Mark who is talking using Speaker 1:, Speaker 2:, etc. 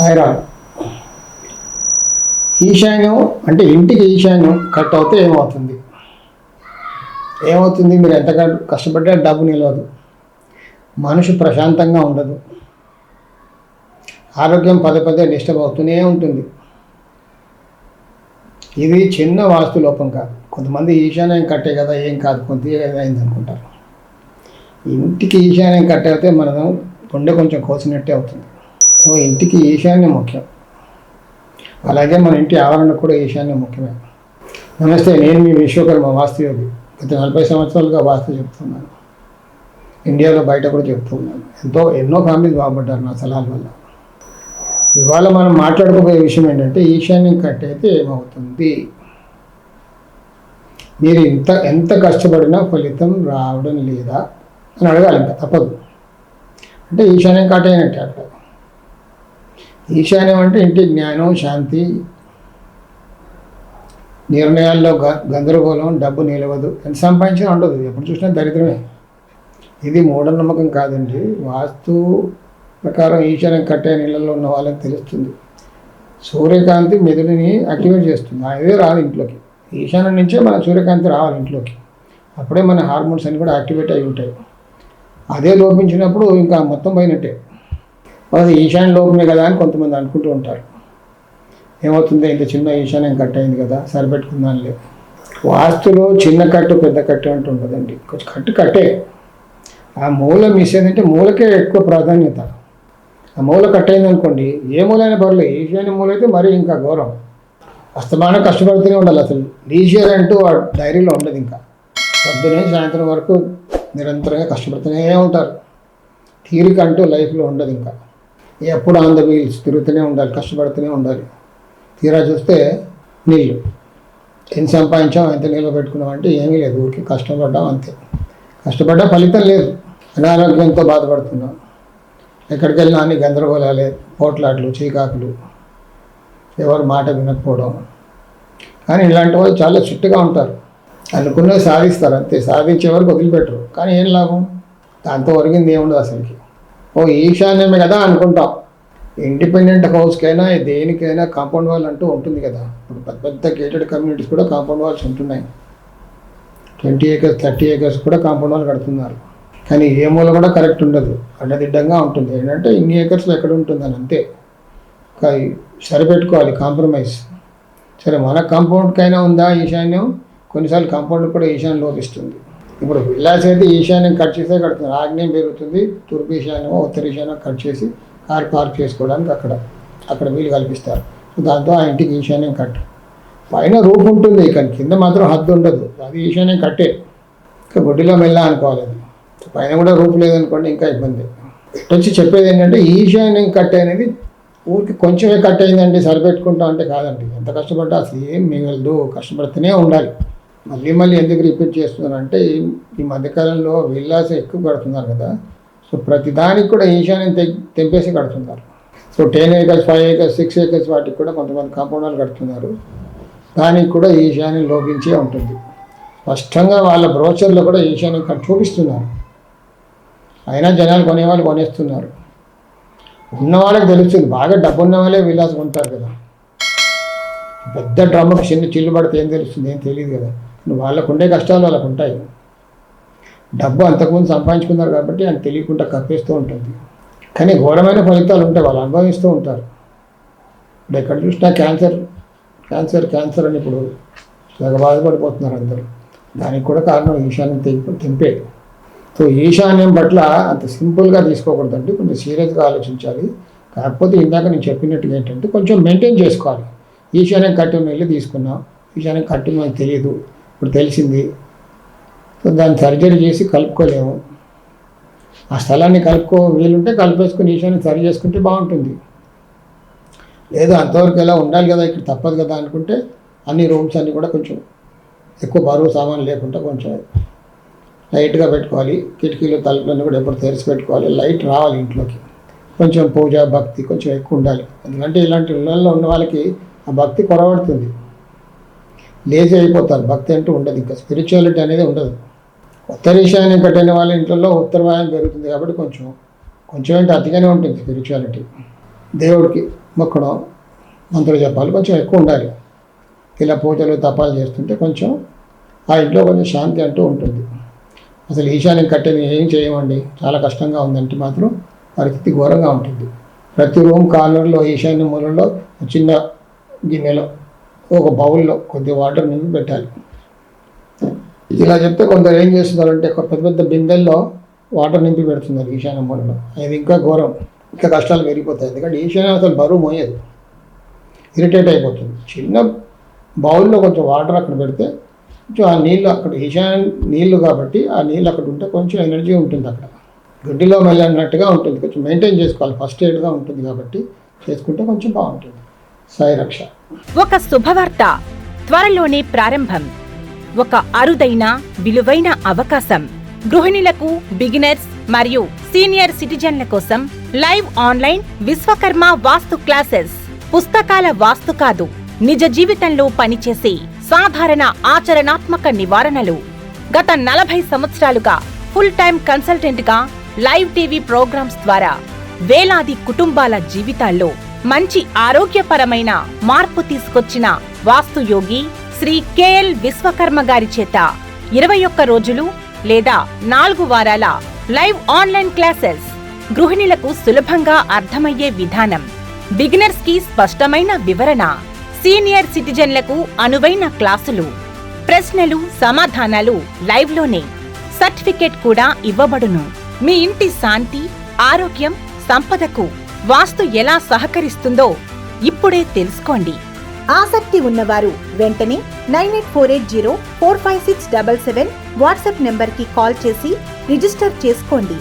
Speaker 1: సాయిరామ్ ఈశాన్యం అంటే ఇంటికి ఈశాన్యం కట్ అవుతే ఏమవుతుంది? ఏమవుతుంది? మీరు ఎంత కష్టపడ్డా డబ్బు నిలవదు. మనసు ప్రశాంతంగా ఉండదు. ఆరోగ్యం పదే పదే డిస్టర్బ్ అవుతూనే ఉంటుంది. ఇది చిన్న వాస్తు లోపం కాదు. కొంతమంది ఈశాన్యం కట్టే కదా ఏం కాదు కొద్దిగా అయింది అనుకుంటారు. ఇంటికి ఈశాన్యం కట్టయితే మనం గుండె కొంచెం కోసినట్టే అవుతుంది. సో ఇంటికి ఈశాన్యం ముఖ్యం. అలాగే మన ఇంటి ఆవరణ కూడా ఈశాన్యం ముఖ్యమే. నమస్తే నేను మీ విశ్వకర్మ వాస్తుయోగి. గత నలభై సంవత్సరాలుగా వాస్తు చెప్తున్నాను. ఇండియాలో బయట కూడా చెప్తున్నాను ఎంతో ఎన్నో ఫ్యామిలీస్ బాగుపడ్డారు నా సలహాల వల్ల. ఇవాళ మనం మాట్లాడుకోబోయే విషయం ఏంటంటే ఈశాన్యం కట్టయితే ఏమవుతుంది? మీరు ఇంత ఎంత కష్టపడినా ఫలితం రావడం లేదా అని అడగాలి ఇంకా తప్పదు. అంటే ఈశాన్యం కట్టయినట్టే అక్కడ. ఈశాన్యం అంటే ఇంటి జ్ఞానం శాంతి. నిర్ణయాల్లో గ- గందరగోళం డబ్బు నిలవదు. ఎంత సంపాదించినా ఉండదు. ఎప్పుడు చూసినా దరిద్రమే. ఇది మూఢనమ్మకం కాదండి. వాస్తు ప్రకారం ఈశాన్యం కట్టే నీళ్ళలో ఉన్న వాళ్ళకి తెలుస్తుంది. సూర్యకాంతి మెదడుని యాక్టివేట్ చేస్తుంది. అదే రాదు ఇంట్లోకి. ఈశాన్యం నుంచే మన సూర్యకాంతి రావాలి ఇంట్లోకి. అప్పుడే మన హార్మోన్స్ అన్ని కూడా యాక్టివేట్ అయి ఉంటాయి. అదే లోపించినప్పుడు ఇంకా మొత్తం పోయినట్టే. అది ఈశాన్య లోపమే కదా అని కొంతమంది అనుకుంటూ ఉంటారు. ఏమవుతుంది? ఇంత చిన్న ఈశాన్యం కట్ అయింది కదా సరిపెట్టుకుందాంలే వాస్తులో చిన్న కట్టు పెద్ద కట్టు అంటూ ఉండదండి. కొంచెం కట్టు కట్టే. ఆ మూల మిస్ అయిందంటే మూలకే ఎక్కువ ప్రాధాన్యత. ఆ మూల కట్ అయింది అనుకోండి ఏ మూలైనా పర్లేదు ఈశాన్య మూల అయితే మరీ ఇంకా ఘోరం. అస్తమానం కష్టపడుతూనే ఉండాలి అసలు. లీజియర్ అంటూ ఆ డైరీలో ఉండదు ఇంకా. పొద్దునే సాయంత్రం వరకు నిరంతరంగా కష్టపడుతూనే ఉంటారు. తీరిక అంటూ లైఫ్లో ఉండదు ఇంకా. ఎప్పుడు ఆన్ ద వీల్స్ తిరుగుతూనే ఉండాలి కష్టపడుతూనే ఉండాలి. తీరా చూస్తే నీళ్ళు. ఎంత సంపాదించాం ఎంత నీళ్ళు పెట్టుకున్నాం అంటే ఏమీ లేదు ఊరికి కష్టపడ్డాం అంతే. కష్టపడ్డా ఫలితం లేదు. అనారోగ్యంతో బాధపడుతున్నాం. ఎక్కడికి వెళ్ళినా అన్ని గందరగోళాలే పోట్లాట్లు చీకాకులు. ఎవరు మాట వినకపోవడం. కానీ ఇలాంటి వాళ్ళు చాలా చుట్టుగా ఉంటారు. అనుకున్నవి సాధిస్తారు అంతే. సాధించే వరకు వదిలిపెట్టరు. కానీ ఏం లాభం? దాంతో ఒరిగింది ఏముండదు అసలుకి. ఓ ఈశాన్యమే కదా అనుకుంటాం. ఇండిపెండెంట్ హౌస్కైనా దేనికైనా కాంపౌండ్ వాల్ అంటూ ఉంటుంది కదా. ఇప్పుడు పెద్ద పెద్ద గేటెడ్ కమ్యూనిటీస్ కూడా కాంపౌండ్ వాల్స్ ఉంటున్నాయి. ట్వంటీ ఏకర్స్ థర్టీ ఏకర్స్ కూడా కాంపౌండ్ వాల్ కడుతున్నారు. కానీ ఏ మూల కూడా కరెక్ట్ ఉండదు. అడ్డదిడ్డంగా ఉంటుంది. ఏంటంటే ఇన్ని ఏకర్స్లో ఎక్కడ ఉంటుందని అంతే. సరిపెట్టుకోవాలి కాంప్రమైజ్ సరే మన కాంపౌండ్కైనా ఉందా ఈశాన్యం? కొన్నిసార్లు కాంపౌండ్ కూడా ఈశాన్యం లోపిస్తుంది ఇప్పుడు విల్లాస్ అయితే ఈశాన్యం కట్ చేసే కడుతుంది. ఆగ్నేయం పెరుగుతుంది తూర్పు ఈశాన్యం ఉత్తర ఈశాన్యం కట్ చేసి కార్ పార్క్ చేసుకోవడానికి అక్కడ అక్కడ వీలు కల్పిస్తారు. దాంతో ఆ ఇంటికి ఈశాన్యం కట్. పైన రూపు ఉంటుంది కానీ కింద మాత్రం హద్దు ఉండదు. అది ఈశాన్యం కట్టే. ఇంకా గుడ్డిలో మెల్లా అనుకోవాలి పైన కూడా రూపు లేదనుకోండి ఇంకా ఇబ్బంది. ఇటు వచ్చి చెప్పేది ఏంటంటే ఈశాన్యం కట్ అనేది ఊరికి కొంచెమే కట్ అయిందండి సరిపెట్టుకుంటాం అంటే కాదండి. ఎంత కష్టపడ్డా అసలు ఏం మిగలదు. కష్టపడుతూనే ఉండాలి. మళ్ళీ మళ్ళీ ఎందుకు రిపీట్ చేస్తున్నారంటే ఈ- ఈ మధ్యకాలంలో విల్లాస్ ఎక్కువ కడుతున్నారు కదా. సో ప్రతి దానికి కూడా ఈశాన్యం తె తెంపేసి కడుతున్నారు. So ten acres five acres six acres వాటికి కూడా కొంతమంది కాంపౌండర్లు కడుతున్నారు. దానికి కూడా ఈశాన్యం లోపించే ఉంటుంది. స్పష్టంగా వాళ్ళ బ్రోచర్లో కూడా ఈశాన్యం చూపిస్తున్నారు. అయినా జనాలు కొనేవాళ్ళు కొనేస్తున్నారు. ఉన్న వాళ్ళకి తెలుస్తుంది. బాగా డబ్బు ఉన్న వాళ్ళే విలాసం ఉంటారు కదా. పెద్ద డ్రమ్ముకి చిన్న చిల్లు పడితే ఏం తెలుస్తుంది? ఏం తెలియదు కదా. వాళ్ళకు ఉండే కష్టాలు వాళ్ళకు ఉంటాయి డబ్బు అంతకుముందు సంపాదించుకున్నారు కాబట్టి ఆయన తెలియకుండా కప్పేస్తూ ఉంటుంది. కానీ ఘోరమైన ఫలితాలు ఉంటాయి. వాళ్ళు అనుభవిస్తూ ఉంటారు. ఇప్పుడు ఎక్కడ చూసినా క్యాన్సర్ క్యాన్సర్ క్యాన్సర్ అని ఇప్పుడు తెగ బాధపడిపోతున్నారు అందరూ. దానికి కూడా కారణం ఈశాన్యం తెంపు తెంపే. సో ఈశాన్యం పట్ల అంత సింపుల్గా తీసుకోకూడదండి. కొంచెం సీరియస్గా ఆలోచించాలి. కాకపోతే ఇందాక నేను చెప్పినట్టుగా ఏంటంటే కొంచెం మెయింటైన్ చేసుకోవాలి. ఈశాన్యం కట్టిన వెళ్ళి ఇల్లు తీసుకున్నాం. ఈశాన్యం కట్టిన మనకు తెలియదు. ఇప్పుడు తెలిసింది. సో దాన్ని సర్జరీ చేసి కలుపుకోలేము. ఆ స్థలాన్ని కలుపుకో వీలుంటే కలిపేసుకుని ఈశాన్ని సరి చేసుకుంటే బాగుంటుంది. లేదు అంతవరకు ఎలా ఉండాలి కదా ఇక్కడ తప్పదు కదా అనుకుంటే అన్ని రూమ్స్ అన్నీ కూడా కొంచెం ఎక్కువ బరువు సామాన్ లేకుండా కొంచెం లైట్గా పెట్టుకోవాలి. కిటికీలు తలుపులన్నీ కూడా ఎప్పుడు తెరిచి పెట్టుకోవాలి. లైట్ రావాలి ఇంట్లోకి. కొంచెం పూజ భక్తి కొంచెం ఎక్కువ ఉండాలి. ఎందుకంటే ఇలాంటి ఇళ్ళల్లో ఉన్న వాళ్ళకి ఆ భక్తి కొరవడుతుంది. లేజీ అయిపోతారు. భక్తి అంటూ ఉండదు. ఇంకా స్పిరిచువాలిటీ అనేది ఉండదు. ఉత్తర కట్టిన వాళ్ళ ఇంట్లో ఉత్తరవాయం పెరుగుతుంది కాబట్టి కొంచెం కొంచెం ఏంటి అతిగానే ఉంటుంది స్పిరిచువాలిటీ దేవుడికి మొక్కడం మంత్రులు చెప్పాలి కొంచెం ఎక్కువ ఉండాలి. ఇలా పూజలు తపాలు చేస్తుంటే కొంచెం ఆ ఇంట్లో కొంచెం శాంతి అంటూ ఉంటుంది. అసలు ఈశాన్యం కట్టేది ఏం చేయమండి? చాలా కష్టంగా ఉందంటే మాత్రం పరిస్థితి ఘోరంగా ఉంటుంది. ప్రతి రూమ్ కార్నర్లో ఈశాన్య మూలలో చిన్న గిన్నెలో ఒక బౌల్లో కొద్ది వాటర్ నింపి పెట్టాలి. ఇలా చెప్తే కొందరు ఏం చేస్తున్నారంటే పెద్ద పెద్ద బిందెల్లో వాటర్ నింపి పెడుతున్నారు ఈశాన్య మూలలో. అది ఇంకా ఘోరం ఇంకా కష్టాలు పెరిగిపోతాయి. ఎందుకంటే ఈశాన్య అసలు బరువు మోయదు. ఇరిటేట్ అయిపోతుంది. చిన్న బౌల్లో కొంచెం వాటర్ అక్కడ పెడితే కొంచెం ఆ నీళ్ళు అక్కడ ఈశాన్య నీళ్ళు కాబట్టి ఆ నీళ్ళు అక్కడ ఉంటే కొంచెం ఎనర్జీ ఉంటుంది అక్కడ. గడ్డిలో వెళ్ళినట్టుగా ఉంటుంది. కొంచెం మెయింటైన్ చేసుకోవాలి. ఫస్ట్ ఎయిడ్గా ఉంటుంది కాబట్టి చేసుకుంటే కొంచెం బాగుంటుంది. సాయిరక్ష.
Speaker 2: ఒక శుభవార్త త్వరలోనే ప్రారంభం. ఒక అరుదైన విలువైన అవకాశం. గృహిణులకు బిగినర్స్ మరియు సీనియర్ సిటిజన్ల కోసం live online Vishwakarma vastu classes. పుస్తకాల వాస్తు కాదు నిజ జీవితంలో పనిచేసే సాధారణ ఆచరణాత్మక నివారణలు. గత నలభై సంవత్సరాలుగా ఫుల్ టైం కన్సల్టెంట్గా లైవ్ టీవీ ప్రోగ్రామ్స్ ద్వారా వేలాది కుటుంబాల జీవితాల్లో మంచి ఆరోగ్యపరమైన మార్పు తీసుకొచ్చిన వాస్తుయోగి శ్రీ కెఎల్ విశ్వకర్మ గారి చేత ఇరవై ఒక్క రోజులు లేదా నాలుగు వారాల లైవ్ ఆన్లైన్ క్లాసెస్ గృహిణులకు సులభంగా అర్థమయ్యే విధానం. బిగినర్స్కి స్పష్టమైన వివరణ సీనియర్ సిటిజన్లకు అనువైన క్లాసులు ప్రశ్నలు సమాధానాలు లైవ్లోనే సర్టిఫికేట్ కూడా ఇవ్వబడును. మీ ఇంటి శాంతి ఆరోగ్యం సంపదకు వాస్తు ఎలా సహకరిస్తుందో ఇప్పుడే తెలుసుకోండి.
Speaker 3: ఆసక్తి ఉన్నవారు వెంటనే nine eight four eight zero four five six double seven WhatsApp నెంబర్కి కాల్ చేసి రిజిస్టర్ చేసుకోండి.